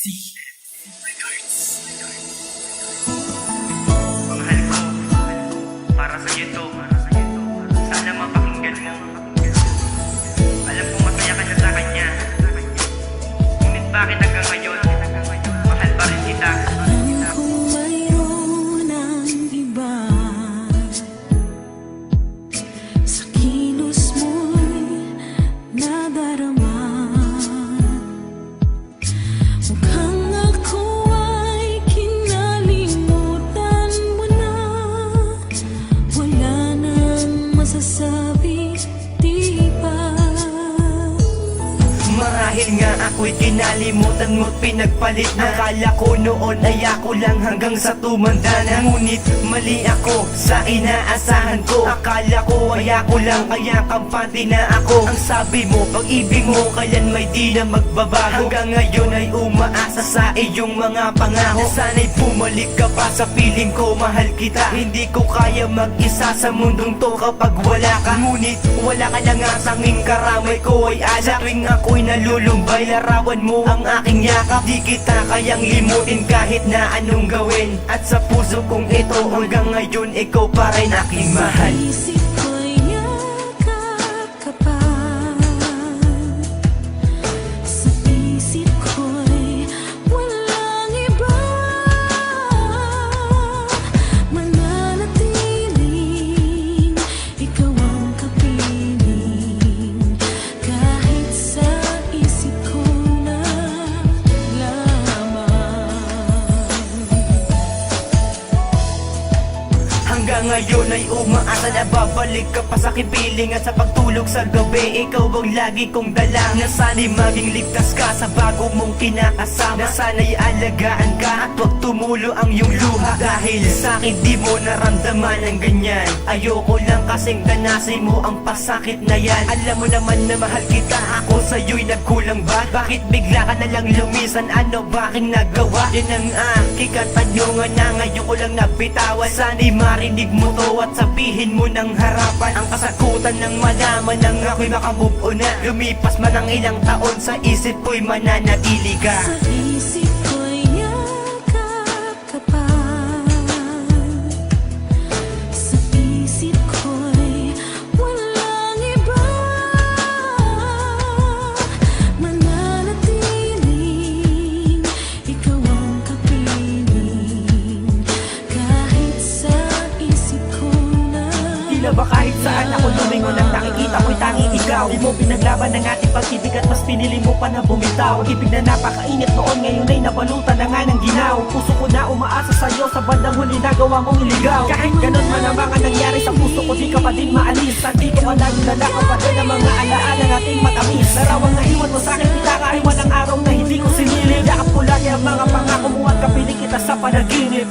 Mahal ko, para sa iyo Marahil nga ako'y kinalimutan mo't pinagpalit na. Akala ko noon ay ako lang hanggang sa tumanda na. Ngunit mali ako sa inaasahan ko. Akala ko ay ako lang kaya kampante na ako. Ang sabi mo, pag-ibig mo kailan may di na magbabago. Hanggang ngayon ay umaasa sa iyong mga pangako Na sana'y bumalik ka pa sa piling ko mahal kita. Hindi ko kaya mag-isa sa mundong to kapag wala ka. Ngunit wala ka na nga tanging karamay ko ay alak. Tuwing ako'y nalulumbay larawan mo ang aking yakap. Di kita kayang limutin kahit na anong gawin. At sa puso kong ito hanggang ngayon ikaw pa rin aking mahal. Isip Hanggang ngayon ay umaasa na babalik ka pa sa kipiling At sa pagtulog sa gabi, ikaw ang lagi kong dala. Na maging ligtas ka sa bago mong kinakasama Na sana'y alagaan ka at huwag tumulo ang iyong luha. Dahil sa akin di mo naramdaman ang ganyan. Ayoko lang kasing danasin mo ang pasakit na yan. Alam mo naman na mahal kita, ako sa'yo'y nagkulang ba? Bakit bigla ka na lang lumisan, ano ba aking nagawa? Yan ang aking katanungan na ngayon ko lang nabitawan Sana'y marinig mo to at sabihin mo ng harapan. Ang kasagutan ng malaman nang ako'y makamove on na. Lumipas man ang ilang taon sa isip ko'y mananatili ka. Sa isip Tila ba kahit saan ako lumingon ang nakikita ko'y tanging ikaw? Di mo pinaglaban ang ating pag-ibig at mas pinili mo pa na bumitaw. Ibig na napakainit noon ngayon ay nabalutan na nga ng ginaw. Puso ko na umaasa sa'yo sa bandang huli nagawa mong iligaw. Kahit ganun man ang mga nangyari sa puso ko di ka pa din maalis. Nandito ka lang dala ka pa din ang mga alaala nating matamis. Larawang na iwan mo sa'kin pinakaiwan ang araw na hindi ko sinilip. Yakap ko lagi ang mga pangako mo at kapiling kita sa panaginip